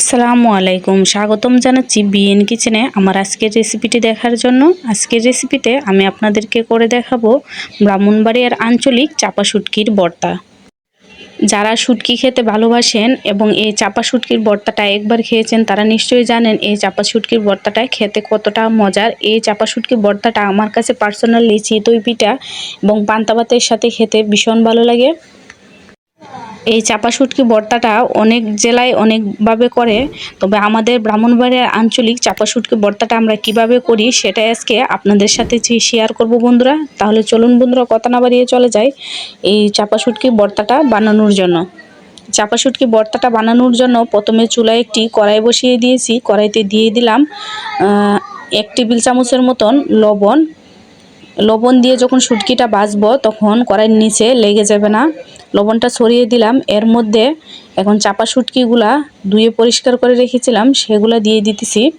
আসসালামু আলাইকুম। স্বাগতম জানাচ্ছি বিএন কিচেনে আমার আজকের রেসিপিটি দেখার জন্য। আজকের রেসিপিতে আমি আপনাদেরকে করে দেখাবো ব্রাহ্মণবাড়িয়ার আঞ্চলিক চাপা শুটকির ভর্তা যারা শুটকি খেতে ভালোবাসেন এবং এই চাপা শুটকির ভর্তাটা একবার খেয়েছেন, তারা নিশ্চয়ই জানেন এই চাপা শুটকির ভর্তাটা খেতে কতটা মজার। এই চাপা শুটকির ভর্তাটা আমার কাছে পার্সোনালি চিতই পিঠা এবং পান্তা ভাতের সাথে খেতে ভীষণ ভালো লাগে। এই চাপা শুটকি ভর্তাটা অনেক জেলায় অনেকভাবে করে, তবে আমাদের ব্রাহ্মণবাড়িয়ার আঞ্চলিক চাপা শুটকি ভর্তাটা আমরা কীভাবে করি সেটা আজকে আপনাদের সাথে শেয়ার করব বন্ধুরা, তাহলে চলুন বন্ধুরা কথা না বাড়িয়ে চলে যাই এই চাপা শুটকি ভর্তাটা বানানোর জন্য। চাপা শুটকি ভর্তাটা বানানোর জন্য প্রথমে চুলায় একটি কড়াই বসিয়ে দিয়েছি, কড়াইতে দিয়ে দিলাম এক টেবিল চামচের মতন লবণ লবণ দিয়ে যখন শুটকিটা বাজবো, তখন কড়াইয়ের নিচে লেগে যাবে না। লবণটা ছড়িয়ে দিলাম। এর মধ্যে এখন চাপা শুটকিগুলা ধুয়ে পরিষ্কার করে রেখেছিলাম। সেগুলা দিয়ে দিতেছি।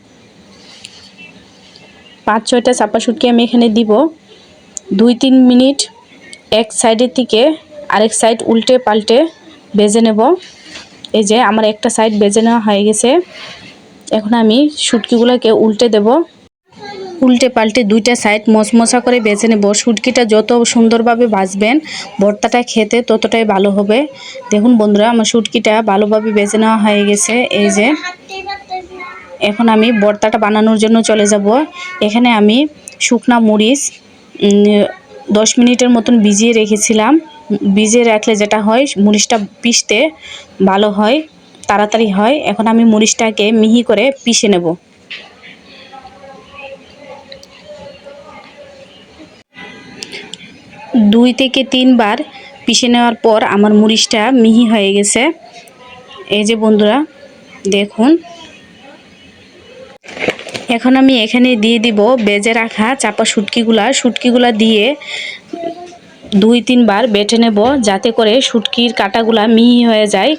পাঁচ, ছয়টা চাপা শুটকি আমি এখানে দিব। দুই, তিন মিনিট এক সাইডের থেকে আরেক সাইড উল্টে পাল্টে বেজে নেব। এই যে আমার একটা সাইড বেজে নেওয়া হয়ে গেছে। এখন আমি শুটকিগুলোকে উল্টে দেব। উল্টে পাল্টে দুইটা সাইড মশমশা করে বেছে নেব। শুটকিটা যত সুন্দরভাবে ভাজবেন, ভর্তাটা খেতে ততটাই ভালো হবে। দেখুন বন্ধুরা, আমার শুটকিটা ভালোভাবে বেছে নেওয়া হয়ে গেছে। এই যে, এখন আমি ভর্তাটা বানানোর জন্য চলে যাব। এখানে আমি শুকনা মরিচ দশ মিনিটের মতন ভিজিয়ে রেখেছিলাম। ভিজিয়ে রাখলে যেটা হয়, মরিচটা পিষতে ভালো হয়, তাড়াতাড়ি হয়। এখন আমি মরিচটাকে মিহি করে পিষে নেব। দুই থেকে তিনবার পিষে নেওয়ার পর আমার মুড়িশটা মিহি হয়ে গেছে। এই যে বন্ধুরা, দেখুন। এখন আমি এখানে দিয়ে দিব বেজে রাখা চাপা শুটকিগুলা। শুটকিগুলা দিয়ে দুই তিনবার বেটে নেব যাতে করে শুটকির কাটাগুলা মিহি হয়ে যায়।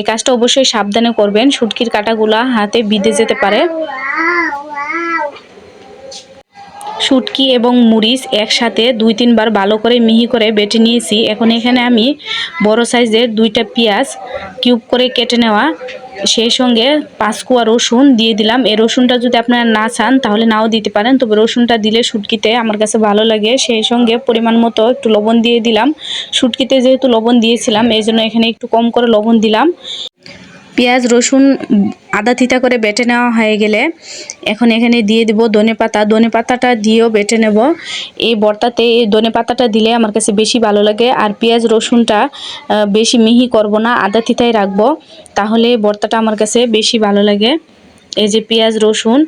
এ কাজটা অবশ্যই সাবধানে করবেন। শুটকির কাটাগুলা হাতে বিঁধে যেতে পারে। শুটকি এবং মরিচ একসাথে দুই তিনবার ভালো করে মিহি করে বেটে নিয়েছি। এখন এখানে আমি বড় সাইজের দুইটা পেঁয়াজ কিউব করে কেটে নেওয়া। সেই সঙ্গে পাঁচ কুয়া রসুন দিয়ে দিলাম। এই রসুনটা যদি আপনারা না চান, তাহলে নাও দিতে পারেন। তবে রসুনটা দিলে শুটকিতে আমার কাছে ভালো লাগে। সেই সঙ্গে পরিমাণ মতো একটু লবণ দিয়ে দিলাম। শুটকিতে যেহেতু লবণ দিয়েছিলাম, এই জন্য এখানে একটু কম করে লবণ দিলাম। পেঁয়াজ, রসুন আদা থিতা করে বেটে নেওয়া হয়ে গেলে এখন এখানে দিয়ে দিব ধনে পাতা। ধনে পাতাটা দিয়েও বেটে নেব। এই বর্তাতে এই ধনে পাতাটা দিলে আমার কাছে বেশি ভালো লাগে। আর পেঁয়াজ, রসুনটা বেশি মিহি করব না, আদা থিতায় রাখব। তাহলে বর্তাটা আমার কাছে বেশি ভালো লাগে। এই যে পেঁয়াজ, রসুন,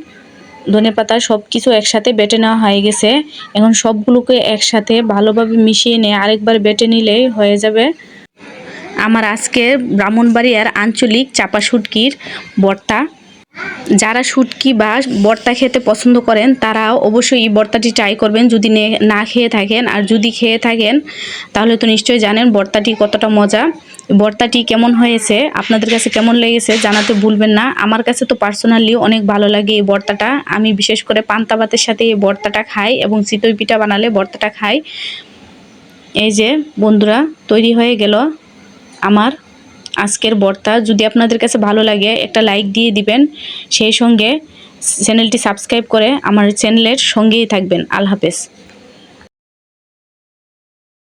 ধনে পাতা সব কিছু একসাথে বেটে নেওয়া হয়ে গেছে। এখন সবগুলোকে একসাথে ভালোভাবে মিশিয়ে নিয়ে আরেকবার বেটে নিলেই হয়ে যাবে। আমার আজকের ব্রাহ্মণবাড়িয়ার আঞ্চলিক চাপা শুটকির বর্তা। যারা শুটকি বা বর্তা খেতে পছন্দ করেন তারা অবশ্যই এই বর্তাটি ট্রাই করবেন। যদি না খেয়ে থাকেন, আর যদি খেয়ে থাকেন, তাহলে তো নিশ্চয়ই জানেন বর্তাটি কতটা মজা। বর্তাটি কেমন হয়েছে, আপনাদের কাছে কেমন লেগেছে জানাতে ভুলবেন না। আমার কাছে তো পার্সোনালি অনেক ভালো লাগে এই বর্তাটা। আমি বিশেষ করে পান্তা ভাতের সাথে এই বর্তাটা খাই এবং চিতই পিঠা বানালে বর্তাটা খাই। এই যে বন্ধুরা, তৈরি হয়ে গেল। আমার আজকের বর্তা। যদি আপনাদের কাছে ভালো লাগে, একটা লাইক দিয়ে দিবেন। সেই সঙ্গে চ্যানেলটি সাবস্ক্রাইব করে আমার চ্যানেলের সঙ্গেই থাকবেন। আল্লাহ হাফেজ।